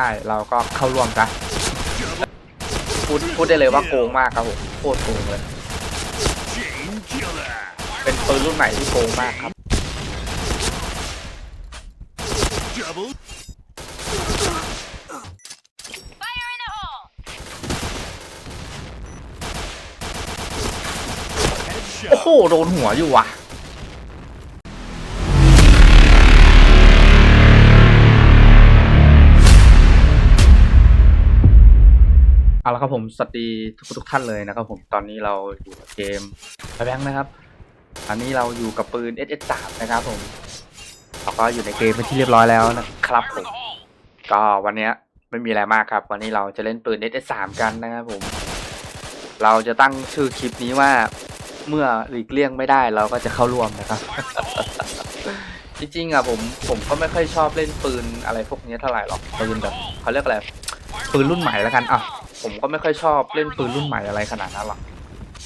ได้เราก็เข้าร่วมกันพูดพูดได้เลยว่าโกงมากครับผมโคตรโกงเลย Chain killer. เป็นปืนรุ่นใหม่ที่โกงมากครับ Double. Fire in the hole! Headshot. โอ้โหโดนหัวอยู่ว่ะ เอาละครับผมสวัสดีทุกทุกท่านเลยนะครับผมตอนนี้เราอยู่กับเกมแบงค์นะครับ อันนี้เราอยู่กับปืน SS3 นะครับผมเราก็อยู่ในเกมเป็นที่เรียบร้อยแล้วนะครับผมก็วันนี้ไม่มีอะไรมากครับ วันนี้เราจะเล่นปืน SS3 กันนะครับผม เราจะตั้งชื่อคลิปนี้ว่าเมื่อหลีกเลี่ยงไม่ได้เราก็จะเข้าร่วมนะครับจริงๆอะผมผมก็ไม่ค่อยชอบเล่นปืนอะไรพวกนี้เท่าไหร่หรอกปืนแบบเขาเรียกอะไรปืนรุ่นใหม่แล้วกันอะ ผมก็ไม่ค่อยชอบเล่นปืนรุ่นใหม่อะไรขนาดนั้นหรอก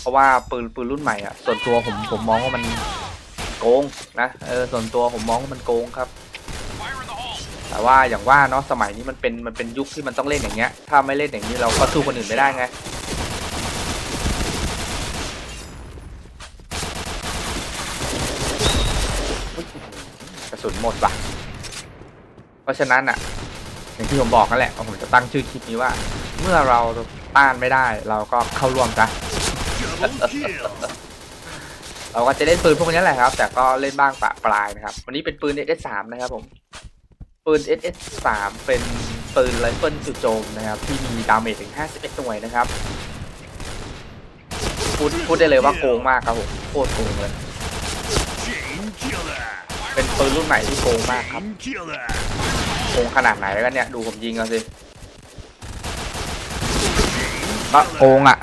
เพราะว่าปืนปืนรุ่นใหม่อะส่วนตัวผมผมมองว่ามันโกงนะเออส่วนตัวผมมองว่ามันโกงครับ แต่ว่าอย่างว่าเนาะสมัยนี้มันเป็นมันเป็นยุคที่มันต้องเล่นอย่างเงี้ย ถ้าไม่เล่นอย่างนี้เราก็สู้คนอื่นไม่ได้ไงกระสุนหมดว่ะเพราะฉะนั้นอะอย่างที่ผมบอกนั่นแหละว่าผมจะตั้งชื่อคลิปนี้ว่า เมื่อเราต้านไม่ได้ เราก็เข้าร่วมกัน Double kill. เราก็จะเล่นปืนพวกนี้แหละครับ แต่ก็เล่นบ้างปะปลายนะครับ วันนี้เป็นปืน SS3 นะครับผม ปืน SS3 เป็นปืนไรเฟิลจู่โจมนะครับ ที่มีดาเมจถึง 51 หน่วยนะครับพูดพูดได้เลยว่าโกงมากครับผมโคตรโกงเลย Chain killer. เป็นปืนรุ่นใหม่ที่โกงมากครับ Chain killer. โกงขนาดไหนกันเนี่ย ดูผมยิงเอาสิ ก็โกงอะ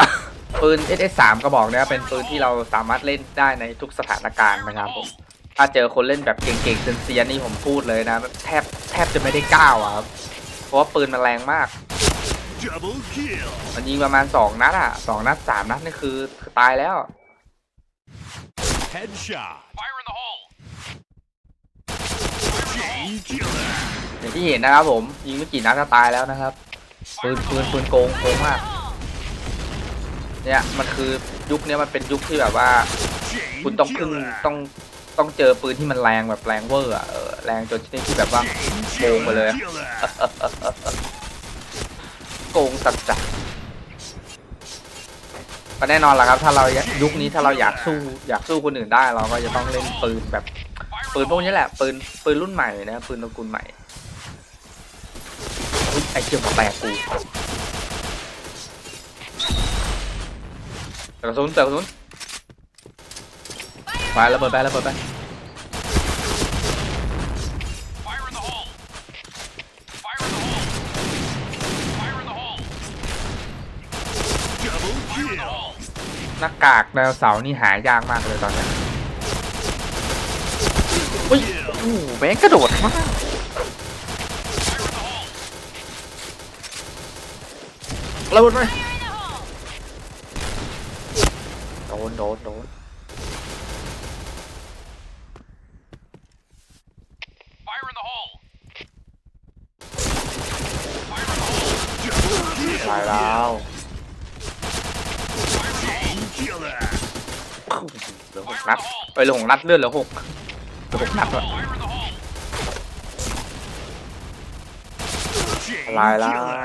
ปืน SS3 กระบอกเนี้ยเป็นปืนที่เราสามารถเล่นได้ในทุกสถานการณ์นะครับผมถ้าเจอคนเล่นแบบเก่งๆเซียนๆนี่ผมพูดเลยนะ แทบแทบจะไม่ได้ก้าวอะครับเพราะว่าปืนมันแรงมาก Double kill. มันยิงประมาณ2นัดอะ2นัด3นัดนี่คือคือตายแล้ว Headshot. Fire in the hole. Chain killer. อย่างที่เห็นนะครับผมยิงไม่กี่นัดก็ตายแล้วนะครับปืนปืนปืนโกงโกงมาก เนี่ยมันคือยุคเนี้ยมันเป็นยุคที่แบบว่า Chain คุณต้องพึ่ง killer. ต้องต้องเจอปืนที่มันแรงแบบแรงเวอร์อะเออแรงจนชนิดที่แบบว่า Chain โกงไปเลย killer. โกงสัจจะก็แน่นอนแหละครับ ถ้าเรายุคนี้ถ้าเราอยากสู้อยากสู้คนอื่นได้เราก็จะต้องเล่นปืนแบบปืนพวกนี้แหละปืนปืนรุ่นใหม่นะปืนตระกูลใหม่อุ๊ยไอเชี่ยหัวแตกกู แต่กระสุนแต่กระสุนไประเบิดไประเบิดไป Fire in the hole. Fire in the hole. Fire in the hole. Double kill. หน้ากากไดโนเสาร์นี่หายากมากเลยตอนเนี้ยอุ้ยโอ้โหแม่งกระโดดมากระเบิดไหม Fire in the hole! โดนโดนโดน Fire in the hole. Fire in the hole. Double kill. ตายแล้ว Chain killer. เหลือหกนัดไปเหลือหกนัดเลือดเหลือหกเหลือหกนัดละ Fire in the hole. Chain ตายแล้ว killer.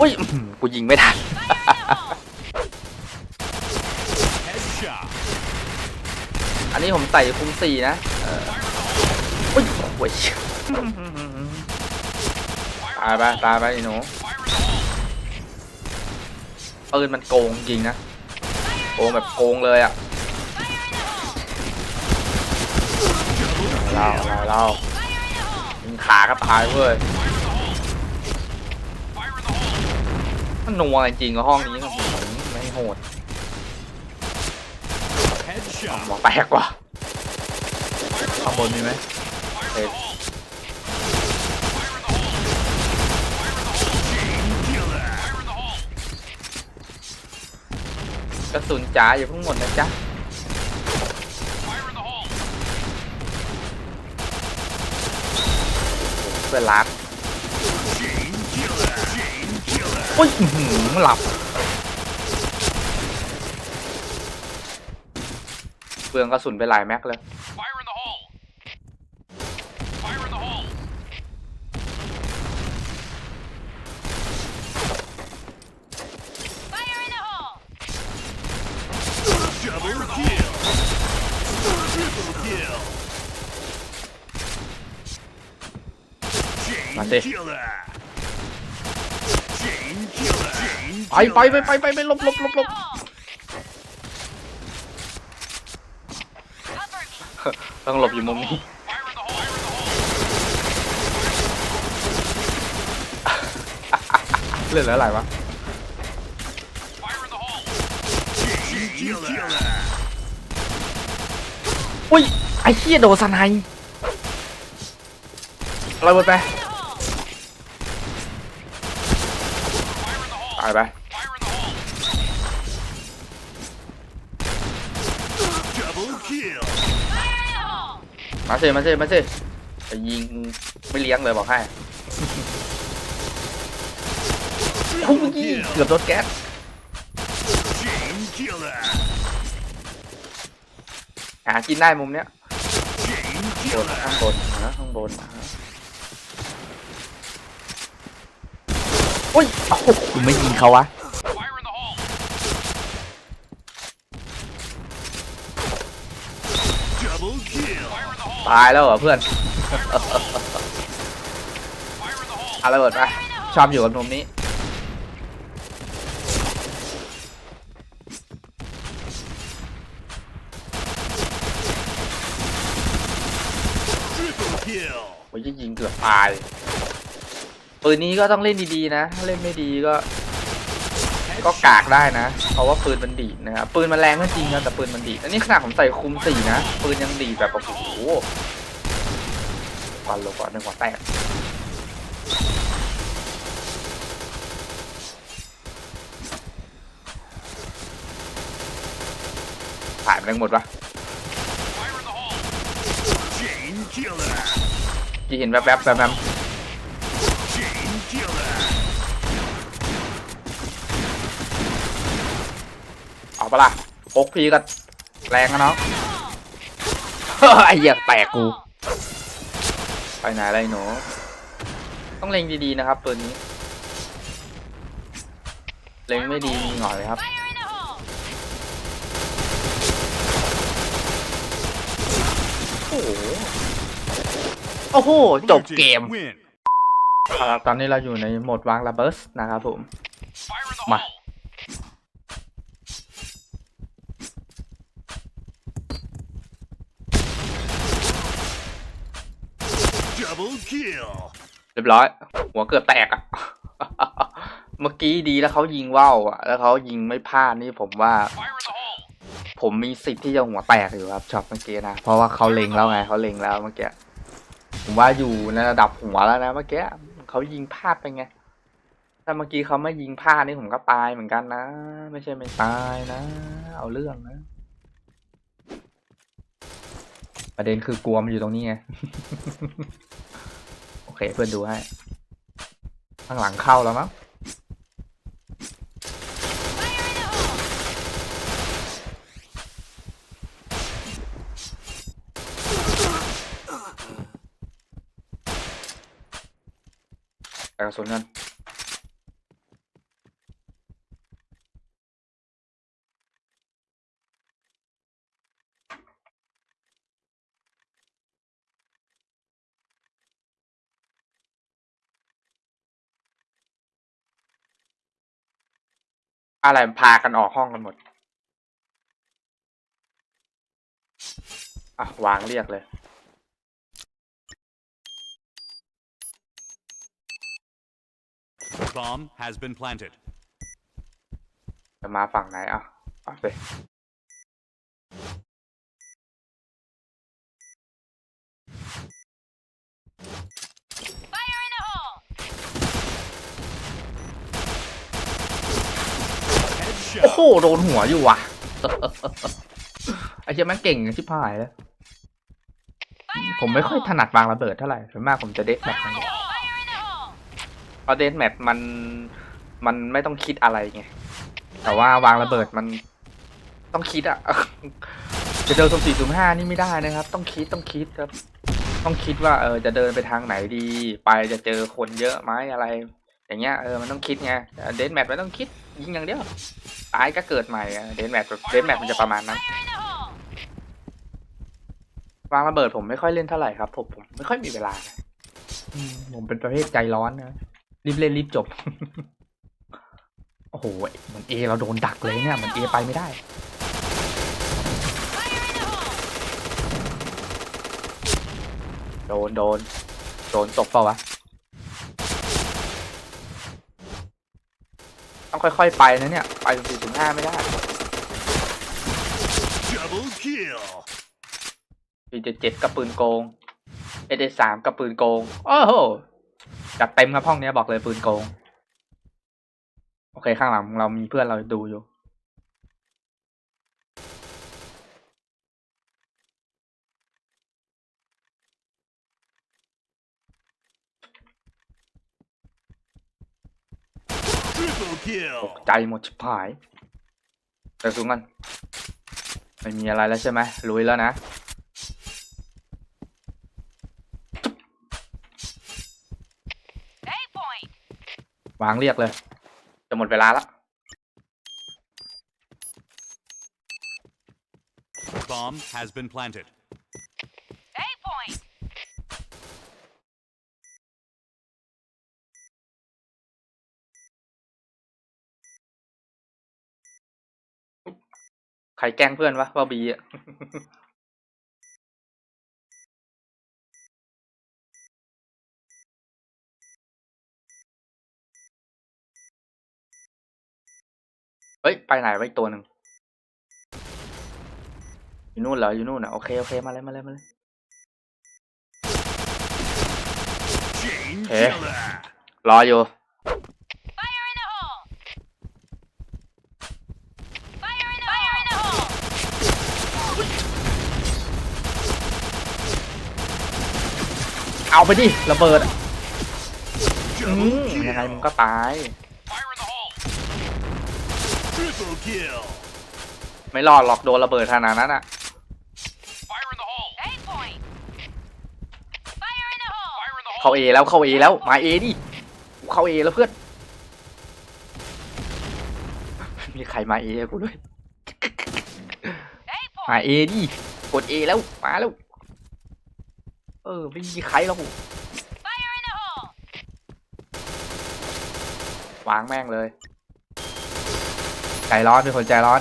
อุ้ยอื้อหือกูยิงไม่ทัน Headshot. อั นนี้ผมใส่คุ้มสี่นะเอ้ยโอ้ยตายไปตายไปไอ้หนูปืนมันโกงจริงนะโกงแบบโกงเลยอะเราเราเรายิงขาก็ตายเว้ยมันนัวจริงกับห้องนี้ครับไม่โหด Headshot. หมอแตกว่ะข้างบนมีไหมเอ็ด Killer. กระสุนจ๋าอย่าเพิ่งหมดนะจ๊ะ Fire in the hole. พื่อนรักโอ้ยอื้อหือหลับ เปลืองกระสุนไปหลายแม็กเลย Fire in the hole! Fire in the hole! Fire in the hole! Double kill. Triple kill. Chain Mate. killer. Chain killer. Chain ไปไปไปไปไปไปหลบหลบหลบหลบ ต้องหลบอยู่มุมนี้ Fire in the hole! Fire in the hole! เลือดเหลืออะไรวะ Fire in the hole! Chain killer. อุ้ย ไอ้เหี้ยโดนสไนป์ระเบิดไป In the hole. Fire in the hole! ตายไป มาสิมาสิมาสิจะยิงไม่เลี้ยงเลยบอกให้โอ้ย Triple kill. เกือบโดนแก๊ส Chain killer. หากินได้มุมเนี้ย Chain บน killer. ข้างบนนะข้างบนนะอุ้ยโอ้โหคุณไม่ยิงเขาวะ Fire in the hole! Double kill. Fire in the hole! ตายแล้วเหรอเพื่อน Fire in the hole! เอาระเบิดไปชอบอยู่กับมุมนี้ Triple kill. โอ้ยยิงเกือบตายปืนนี้ก็ต้องเล่นดีๆนะ ถ้าเล่นไม่ดีก็ ก็กากได้นะ เพราะว่าปืนมันดีดนะครับปืนมันแรงก็จริงนะแต่ปืนมันดีดอันนี้ขนาดผมใส่คุมสี่นะปืนยังดีดแบบโอ้โหฟันลงก่อนหนึ่งหัวแตกผ่านไปทั้งหมดวะ Fire in the hole! Chain killer. ที่เห็นแวบๆแบบแบบ Chain killer. เอา ปะล่ะพกพีก็แรงนะเนาะไอ้เหี้ยแตกกู ไปไหนอะไรหนู ต้องเล็งดีๆนะครับปืนนี้ เล็งไม่ดีมีหงอยครับ Fire in the hole. โอ้โหโอ้โห จบเกม Win. ครับตอนนี้เราอยู่ในโหมดวางระเบิดนะครับผม Fire in the Ma. hole! Double kill. เรียบร้อย หัวเกือบแตกอะเมื่อกี้ดีแล้วเขายิงว่าวอะแล้วเขายิงไม่พลาดนี่ผมว่า Fire in the hole! ผมมีสิทธิ์ที่จะหัวแตกอยู่ครับช็อตเมื่อกี้นะ เพราะว่าเขาเล็งแล้วไงเขาเล็งแล้วเมื่อกี้ ผมว่าอยู่ในระดับหัวแล้วนะเมื่อกี้เขายิงพลาดไปไง ถ้าเมื่อกี้เขาไม่ยิงพลาดนี่ผมก็ตายเหมือนกันนะ ไม่ใช่ไม่ตายนะ เอาเรื่องนะ ประเด็นคือกลัวมันอยู่ตรงนี้ไง โอเคเพื่อนดูให้ ข้างหลังเข้าแล้วมั้งแต่กระสุนกัน อะไรพากันออกห้องกันหมด อะ วางเรียกเลย Bomb has been planted. จะมาฝั่งไหนอะเอาสิ Fire in the hole. โอ้โหโดนหัวอยู่ว่ะ ไอ้เชี่ยแมันเก่งชิบหายเลยผมไม่ค่อยถนัดวางระเบิดเท่าไหร่ส่วนมากผมจะเด็กแบบ Fire นี้ in the hole. เพราะเดนแมทมันมันไม่ต้องคิดอะไรไง แต่ว่าวางระเบิดมันต้องคิดอะจะเดินสุ่มสี่สุ่มห้านี่ไม่ได้นะครับ ต้องคิดต้องคิดครับ ต้องคิดว่าเออจะเดินไปทางไหนดี ไปจะเจอคนเยอะไหมอะไร อย่างเงี้ยเออมันต้องคิดไงเดนแมทไม่ต้องคิดยิงอย่างเดียวตายก็เกิดใหม่เดนแมทเดนแมทมันจะประมาณนั้น Fire in the hole! วางระเบิดผมไม่ค่อยเล่นเท่าไหร่ครับผมผมไม่ค่อยมีเวลานะอืมผมเป็นประเภทใจร้อนนะรีบเล่นรีบจบ โอ้โหเหมือนเอเราโดนดักเลยเนี่ยเหมือนเอไปไม่ได้ Fire in the hole! โดนโดนโดนตกเปล่าวะต้อง ค่อยๆไปนะเนี่ย ไปถึงสี่ถึงห้าไม่ได้ Double kill. ปีเจ็ดเจ็ดกับปืนโกงเอเดสามกับปืนโกง โอ้โห จัดเต็มครับห้องเนี้ยบอกเลยปืนโกง โอเคข้างหลังเรามีเพื่อนเราดูอยู่ Triple ต kill. กใจหมดชิบหายแต่สูงกันไม่มีอะไรแล้วใช่ไหมลุยแล้วนะ A point! วางเรียกเลย จะหมดเวลาละ Bomb has been planted. ครแกล้งเพื่อนวะว่าบีอะเฮ้ย ไปไหนไว้อีกตัวหนึ่งอยู่นู่นเหรอ อยู่นู่นอะ โอเค โอเค มาเลย มาเลย มาเลย Chain Eh. killer. รออยู่ Fire in the hole! Fire in the Fire in the hole! เอา ไปดิระเบิดอะอืมยังไงมึงก็ตาย Triple kill. ไม่รอดหรอกโดนระเบิดขนาดนั้นอะ Fire in the hole! A point! Fire in the hole! Fire in the เข้า hole! เอแล้วเข้าเอแล้วมาเอดิเข้าเอแล้วเพื่อน มีใครมาเอกูด้วย A มา point! เอดิกดเอแล้วมาแล้ว เออไม่มีใครหรอก Fire in the hole! วางแม่งเลย ใจร้อนเป็นคนใจร้อน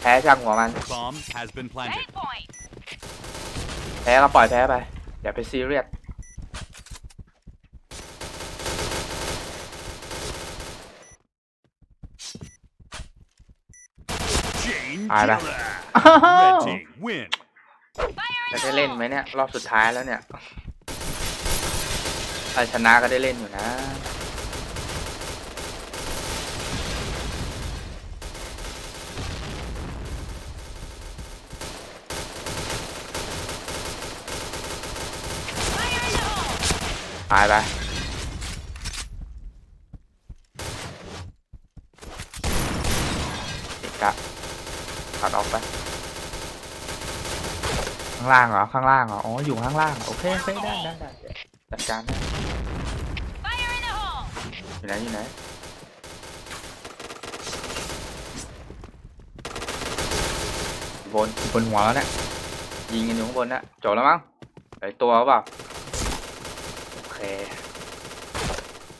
แพ้ช่างหัวมัน Bomb has been A planted. point! แพ้ก็ปล่อยแพ้ไป อย่าไปซีเรียส Chain Ah, killer. dah. Red team win. จะได้เล่นไหมเนี่ย รอบสุดท้ายแล้วเนี่ยถ้าชนะก็ได้เล่นอยู่นะ ตายไป เอกะตัดออกไป ข้างล่างเหรอ ข้างล่างเหรอ อ๋อ อยู่ข้างล่าง โอเคโอเคได้ได้ได้จัดการได้ Fire in the hole! อยู่ไหนอยู่ไหนอยู่บนอยู่บนหัวแล้วเนี่ยยิงกันอยู่ข้างบนนะจบแล้วมั้งเหลืออกตัวหรือเปล่าโอเค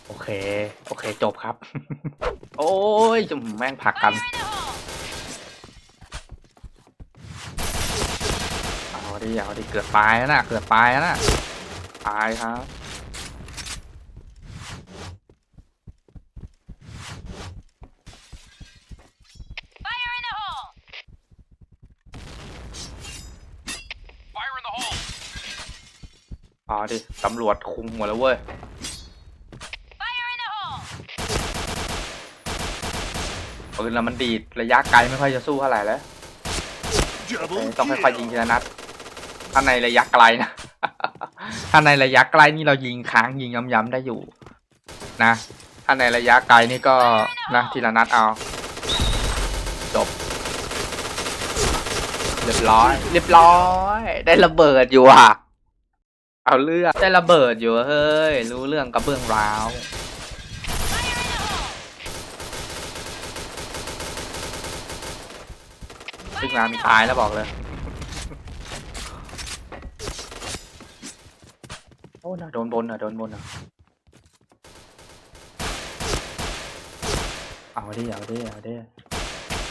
โอเค โอเคจบครับ โอ้ยจมแม่งผลักกัน Fire in the hole! เอา ดิเอาดิเกือบตายแล้วนะเกือบตายแล้วนะตายครับ Fire in the hole! Fire in the hole! เอาดิตำรวจคุมหมดแล้วเว้ยปืนเรามันดีดระยะไกลไม่ค่อยจะสู้เท่าไหร่แล้ว ต้องค่อยๆยิงทีละนัด ถ้าในระยะไกลนะ ถ้าในระยะไกลนี่เรายิงค้างยิงย้ำๆได้อยู่ นะ ถ้าในระยะไกลนี่ก็นะทีละนัดเอาจบเรียบร้อย เรียบร้อย ได้ระเบิดอยู่อะ เอาเรื่องได้ระเบิดอยู่เฮ้ย รู้เรื่องกระเบื้องร้าวซึ่งมามีตายแล้วบอกเลย อ้น่ะโดนบนอะโดนบนอะเอาดิเอาดิเอาดิ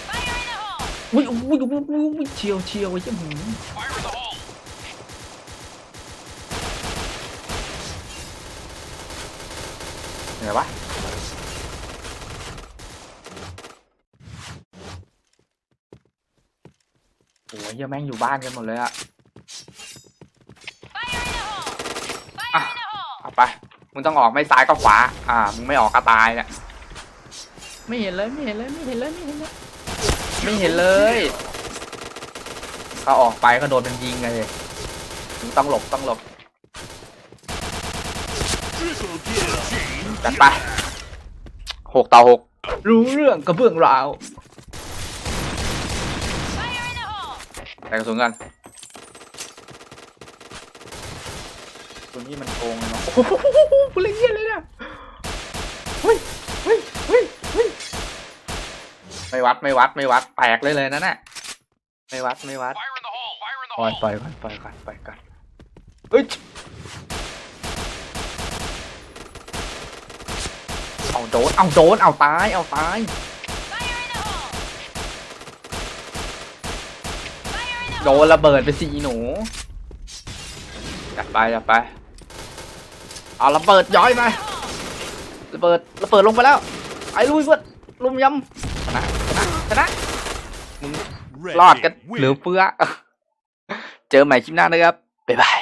Fire in the hole! อุ้ยอุ้ยอุ้ยอุ้ยเชียวเชียวไอ้เจ้าหมู Fire in the hole! เหนื่อยวะโอ้ยเยังแม่งอยู่บ้านกันหมดเลยอะ Fire in the hole! Ah. Fire in the hole! เอาไป มึงต้องออกไม่ซ้ายก็ขวา อ่า มึงไม่ออกก็ตายเนี่ยไม่เห็นเลยไม่เห็นเลยไม่เห็นเลยไม่เห็นเลยไม่เห็นเลยถ้าออกไปก็โดนมันยิงไงมึงต้องหลบต้องหลบ Triple kill. Chain จัดไปหกต่อหกรู้เรื่องกระเบื้องราว Fire in the hole! แต่กระสุนกัน ตัวนี้มันโกงเลยเนาะโอ้โหกูเล่นเยี่ยเลยเนี่ยเฮ้ยเฮ้ยเฮ้ยเฮ้ยไม่วัดไม่วัดไม่วัดแตกเลยเลยนั่นน่ะไม่วัดไม่วัด Fire in the hole! Fire in the ปล่อย hole! ปล่อยก่อนปล่อยก่อนปล่อยก่อนเฮ้ยเอาโดนเอาโดนเอาตายเอาตาย Fire in the hole! Fire in the โดนระเบิดไปสิอีหนูจัดไปจัดไป เอาระเบิดย้อยมาระเบิดระเบิดลงไปแล้วไอ้ลุยเพื่อนลุมยำชนะชนะชนะรอดกันเหลือเฟือเจอใหม่คลิปหน้านะครับบ๊ายบาย